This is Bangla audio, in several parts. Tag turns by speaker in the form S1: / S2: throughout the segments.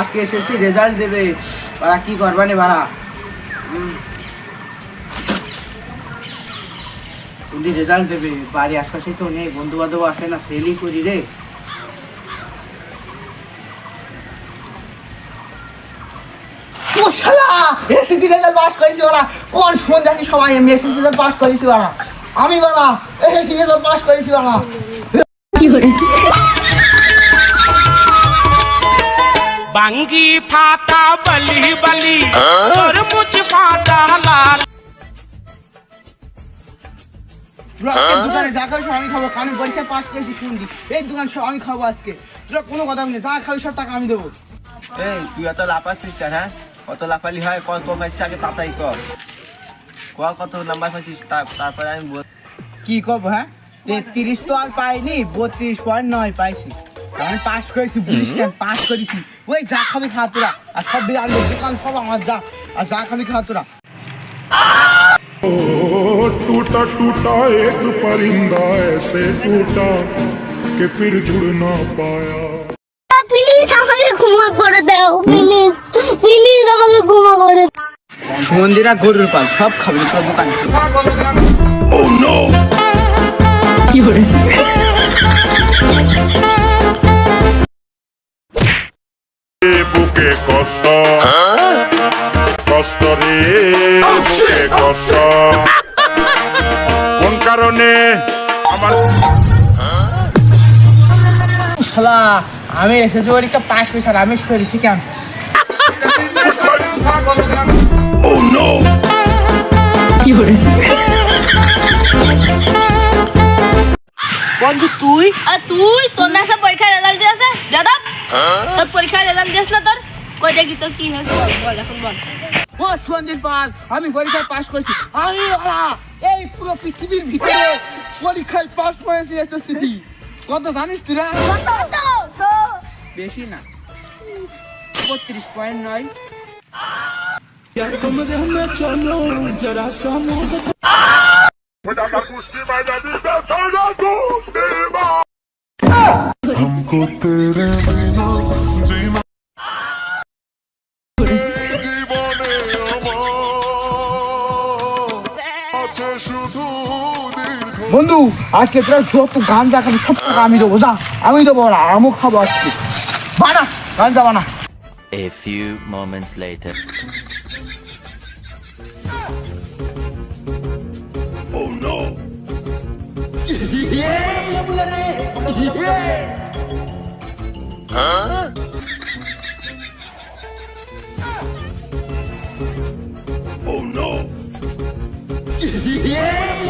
S1: আজকে এসএসসি রেজাল্ট দেবে। বাড়া কি করবানি বাড়া রেজাল্ট দেবে বাড়ি আশপাশে তো নেই বন্ধু বান্ধব আসে না ফেলই করি রে। রেজাল্ট করেছি কোন দেখি সবাই আমি এসএসসি রেজাল্ট পাস করেছি ওরা। আমি পাস করেছি ওরা
S2: বাঙ্গি ফাটা বলি বলি তরমুজ ফাটা লাল
S1: তোরা এই দোকানে যা খাবি সব আমি খাব। কারণ পরীক্ষা পাস করেছি শুনবি এই দোকান সব আমি খাব আজকে। তোরা কোনো কথা নেই যা খাবি সব টাকা আমি দেবো।
S3: এই তুই এত লাফাচ্ছিস কেন হ্যাঁ? কত লাফালি হয় কত আগে কর। নাম্বার পাইছিস তারপরে আমি বল
S1: কি করব হ্যাঁ? তেত্রিশ তো আর পাইনি বত্রিশ পয়েন্ট নয় পাইছি। আমি পাস করেছি বুঝিস কেন? পাস করেছি। ওই যা খাবি খা তোরা আর সব বিরাট দোকান সব আমার যা আর যা খাবি খা তোরা
S4: ओ, टूटा टूटा एक परिंदा ऐसे टूटा कि फिर जुड़ ना पाया
S5: প্লিজ আমাকে ক্ষমা করে দাও প্লিজ প্লিজ আমাকে ক্ষমা করে দাও
S1: মন্দিরা গরুর পাল সব খাবি সব দোকানে
S4: বুকে কষ্ট। কষ্ট রে বুকে কষ্ট। কোন কারণে আমার
S1: শালা আমি এসেছি পরীক্ষা করেছি আর আমি সরেছি কেন? বন্ধু তুই?
S6: আর তুই? তোর না পরীক্ষার রেজাল্ট দিয়েছে? যাদব? তোর পরীক্ষার রেজাল্ট দিয়েছ না দেখি তো কি হয়েছে বল, বল এখন বল
S1: ও সন্দীপ পাল আমি পরীক্ষায় পাস করেছি আমি ওরা এই পুরো পৃথিবীর ভিতরে পরীক্ষায় পাস করেছি এসএসসি কত জানিস তুই রে? বেশি না বত্রিশ পয়েন্ট নয়
S4: हमको तेरे बिना
S1: বন্ধু আজকে তোরা যত গান দেখাবি সব টাকা আমি দেবো যা। আমি দেবো ওরা আমও খাব আজকে। বানা গান যাবা না
S7: A few moments later.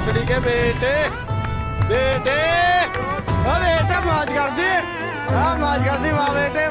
S3: ਹੌਸਲੀ ਕੇ ਬੇਟੇ ਬੇਟੇ ਆ ਬੇਟਾ ਮਾਜ ਕਰਦੀ ਆ ਮਾਜ ਕਰਦੀ ਵਾ ਬੇਟੇ।